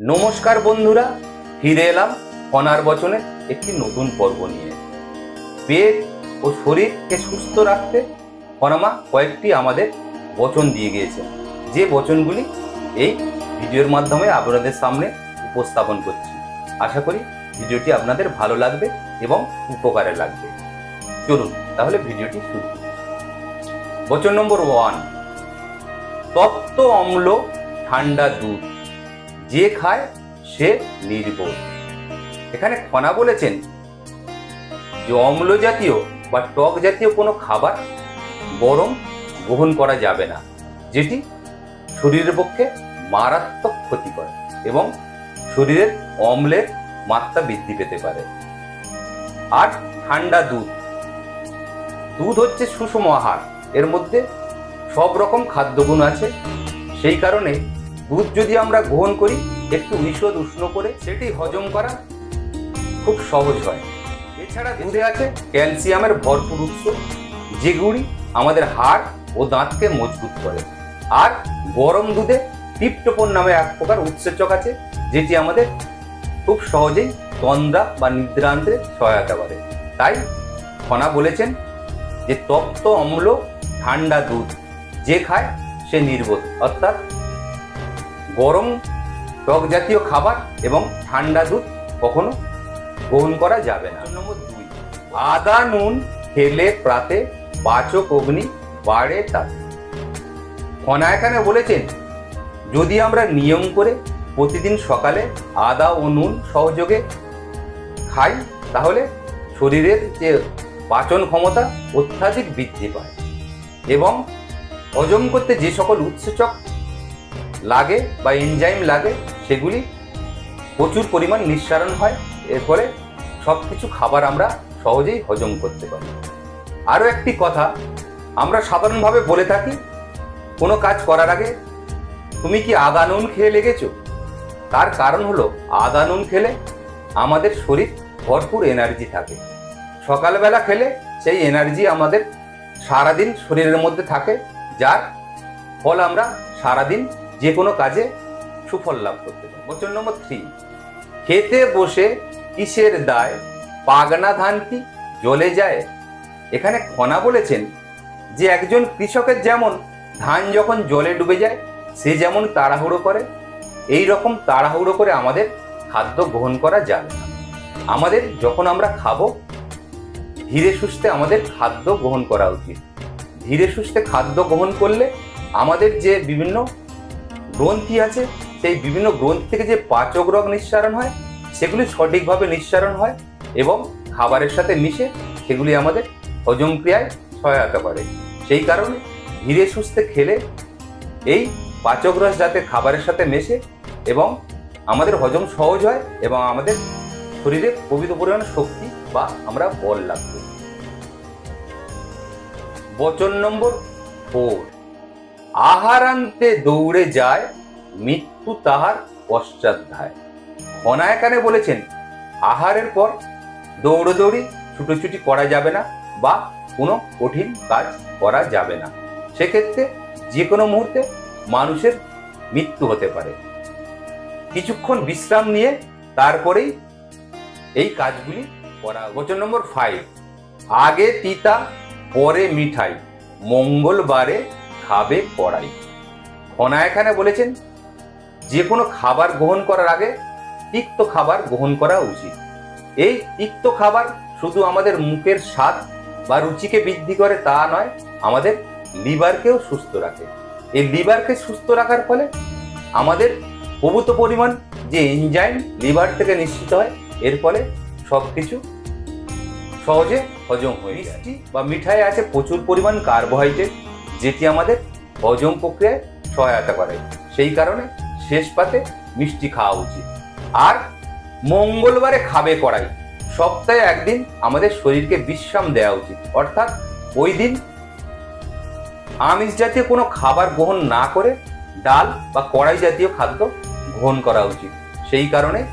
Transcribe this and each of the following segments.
নমস্কার বন্ধুরা, ফিরে এলাম ফনার বচনে একটি নতুন পর্ব নিয়ে। পেট ও শরীরকে সুস্থ রাখতে ফনামা কয়েকটি আমাদের বচন দিয়ে গিয়েছে। যে বচনগুলি এই ভিডিওর মাধ্যমে আপনাদের সামনে উপস্থাপন করছি। আশা করি ভিডিওটি আপনাদের ভালো লাগবে এবং উপকারে লাগবে। চলুন তাহলে ভিডিওটি শুরু বচন নম্বর ওয়ান, তপ্ত অম্ল ঠান্ডা দুধ। যে খায়, সে নির্বোধ। এখানে খনা বলেছেন, যে অম্ল জাতীয় বা টক জাতীয় কোনো খাবার গরম গ্রহণ করা যাবে না, যেটি শরীরের পক্ষে মারাত্মক ক্ষতিকর এবং শরীরের অম্লের মাত্রা বৃদ্ধি পেতে পারে। আর ঠান্ডা দুধ। দুধ হচ্ছে সুষম আহার। এর মধ্যে সব রকম খাদ্যগুণ আছে। সেই কারণে দুধ যদি আমরা গ্রহণ করি, একটু ঈষৎ উষ্ণ করে সেটি হজম করা খুব সহজ হয়। এছাড়া দুধে আছে ক্যালসিয়ামের ভরপুর উৎস যেগুলি আমাদের হাড় ও দাঁতকে মজবুত করে। আর গরম দুধে টিপটোপন নামে এক প্রকার উৎসেচক আছে, যেটি আমাদের খুব সহজেই তন্দ্রা বা নিদ্রা আনতে সহায়তা করে। তাই খনা বলেছেন যে তপ্ত অম্ল ঠান্ডা দুধ, যে খায় সে নির্বোধ, অর্থাৎ গরম টক জাতীয় খাবার এবং ঠান্ডা দুধ কখনো গ্রহণ করা যাবে না। নম্বর দুই। আদা নুন খেলে প্রাতে পাচক অগ্নি বাড়ে তাতে। খনা এখানে বলেছেন যদি আমরা নিয়ম করে প্রতিদিন সকালে আদা ও নুন সহযোগে খাই তাহলে শরীরের যে পাচন ক্ষমতা অত্যাধিক বৃদ্ধি পায় এবং হজম করতে যে সকল উৎসেচক লাগে বা এনজাইম লাগে, সেগুলি প্রচুর পরিমাণ নিঃসারণ হয়। এর ফলে সব কিছু খাবার আমরা সহজেই হজম করতে পারি। আরও একটি কথা, আমরা সাধারণভাবে বলে থাকি, কোনো কাজ করার আগে তুমি কি আদা, নুন খেয়ে লেগেছো? তার কারণ হলো, আদা, নুন খেলে আমাদের শরীর ভরপুর এনার্জি থাকে। সকালবেলা খেলে সেই এনার্জি আমাদের সারাদিন শরীরের মধ্যে থাকে, যার ফল আমরা সারাদিন যে কোনো কাজে সুফল লাভ করতে পারি। বচন নম্বর থ্রি খেতে বসে কিসের দায়? পাগনা ধান কি জ্বলে যায়? এখানে খনা বলেছেন যে একজন কৃষকের যেমন ধান যখন জলে ডুবে যায়, সে যেমন তাড়াহুড়ো করে, এই রকম তাড়াহুড়ো করে আমাদের খাদ্য গ্রহণ করা যাবে না। আমাদের যখন আমরা খাব, ধীরে সুস্থে আমাদের খাদ্য গ্রহণ করা উচিত। ধীরে সুস্থে খাদ্য গ্রহণ করলে আমাদের যে বিভিন্ন গ্রন্থি আছে, সেই বিভিন্ন গ্রন্থি থেকে যে পাচক রোগ নিঃসারণ হয়, সেগুলি সঠিকভাবে নিঃসারণ হয় এবং খাবারের সাথে মিশে সেগুলি আমাদের হজম ক্রিয়ায় সহায়তা করে। সেই কারণে ধীরে সুস্থে খেলে এই পাচক রস যাতে খাবারের সাথে মেশে এবং আমাদের হজম সহজ হয় এবং আমাদের শরীরে প্রকৃত পরিমাণে শক্তি বা আমরা বল লাগবে বচন নম্বর ফোর আহারান্তে দৌড়ে যায়, মৃত্যু তাহার পশ্চাধ্যায় খনা এখানে বলেছেন, আহারের পর দৌড়োদৌড়ি ছুটোছুটি করা যাবে না বা কোনো কঠিন কাজ করা যাবে না। সেক্ষেত্রে যে কোনো মুহূর্তে মানুষের মৃত্যু হতে পারে। কিছুক্ষণ বিশ্রাম নিয়ে তারপরেই এই কাজগুলি করা। বচন নম্বর ফাইভ আগে তিতা, পরে মিঠাই, মঙ্গলবারে খাবে কড়াই। খনা এখানে বলেছেন যে কোনো খাবার গ্রহণ করার আগে তিক্ত খাবার গ্রহণ করা উচিত। এই তিক্ত খাবার শুধু আমাদের মুখের স্বাদ বা রুচিকে বৃদ্ধি করে তা নয় আমাদের লিভারকেও সুস্থ রাখে। এই লিভারকে সুস্থ রাখার ফলে আমাদের প্রভূত পরিমাণ যে এনজাইম লিভার থেকে নিশ্চিত হয় এর ফলে সব কিছু সহজে হজম হয়ে যায়। বা মিঠাই আছে প্রচুর পরিমাণ কার্বোহাইড্রেট। যেটি আমাদের হজম প্রক্রিয়ায় সহায়তা করে। সেই কারণে শেষ পাতে মিষ্টি খাওয়া উচিত। আর মঙ্গলবারে খাবে কড়াই। সপ্তাহে একদিন আমাদের শরীরকে বিশ্রাম দেওয়া উচিত। অর্থাৎ ওই দিন আমিষ জাতীয় কোনো খাবার গ্রহণ না করে ডাল বা কড়াই জাতীয় খাদ্য গ্রহণ করা উচিত। সেই কারণে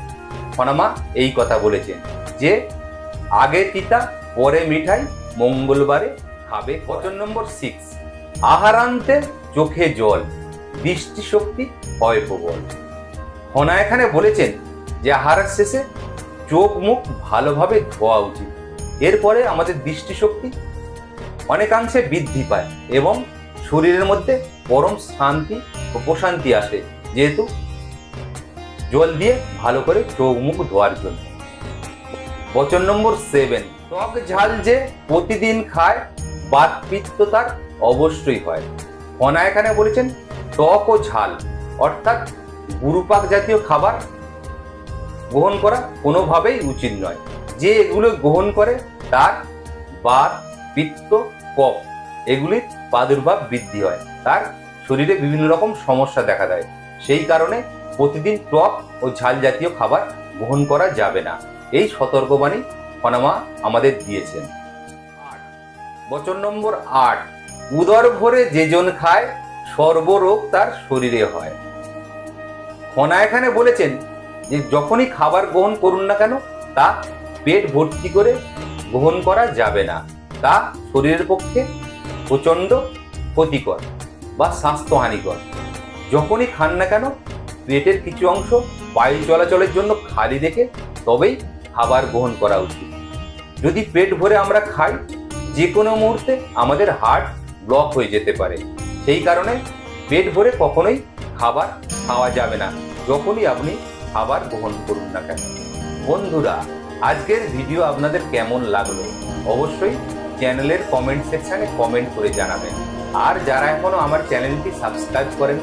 ফনামা এই কথা বলেছেন যে, আগে তিতা, পরে মিঠাই মঙ্গলবারে খাবে। বচন নম্বর সিক্স আহারান্তে চোখে জল, দৃষ্টিশক্তি হয় প্রবল। হনা এখানে বলেছেন যে আহারের শেষে চোখ মুখ ভালোভাবে ধোয়া উচিত। এরপরে আমাদের দৃষ্টিশক্তি অনেকাংশে বৃদ্ধি পায় এবং শরীরের মধ্যে পরম শান্তি ও প্রশান্তি আসে, যেহেতু জল দিয়ে ভালো করে চোখ মুখ ধোয়ার জন্য। বচন নম্বর সেভেন টক ঝাল যে প্রতিদিন খায়, বাত পিত্ত তার অবশ্যই হয়। হনা এখানে বলেছেন, টক ও ঝাল, অর্থাৎ গুরুপাক জাতীয় খাবার গ্রহণ করা কোনোভাবেই উচিত নয়। যে এগুলো গ্রহণ করে, তার বাত, পিত্ত, কফ এগুলির প্রাদুর্ভাব বৃদ্ধি হয়। তার শরীরে বিভিন্ন রকম সমস্যা দেখা দেয়। সেই কারণে প্রতিদিন টক ও ঝাল জাতীয় খাবার গ্রহণ করা যাবে না। এই সতর্কবাণী ফনামা আমাদের দিয়েছেন। বচন নম্বর আট। উদর ভরে যেজন খায়, সর্বরোগ তার শরীরে হয়। ফনা এখানে বলেছেন যে, যখনই খাবার গ্রহণ করুন না কেন, তা পেট ভর্তি করে গ্রহণ করা যাবে না। তা শরীরের পক্ষে প্রচণ্ড ক্ষতিকর বা স্বাস্থ্যহানিকর। যখনই খান না কেন, পেটের কিছু অংশ বায়ু চলাচলের জন্য খালি রেখে তবেই খাবার গ্রহণ করা উচিত। যদি পেট ভরে আমরা খাই, যে কোনো মুহূর্তে আমাদের হার্ট ব্লক হয়ে যেতে পারে। সেই কারণে পেট ভরে কখনোই খাবার খাওয়া যাবে না। যখনই আপনি খাবার গ্রহণ করুন না কেন। বন্ধুরা, আজকের ভিডিও আপনাদের কেমন লাগল? অবশ্যই চ্যানেলের কমেন্ট সেকশনে কমেন্ট করে জানাবেন। আর যারা এখনও আমার চ্যানেলটি সাবস্ক্রাইব করেন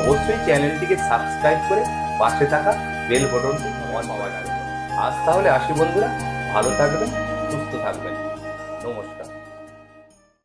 অবশ্যই চ্যানেলটিকে সাবস্ক্রাইব করে পাশে থাকা বেল বটনটি অন পাওয়া যাবে আজ তাহলে আসি বন্ধুরা, ভালো থাকবেন, সুস্থ থাকবেন।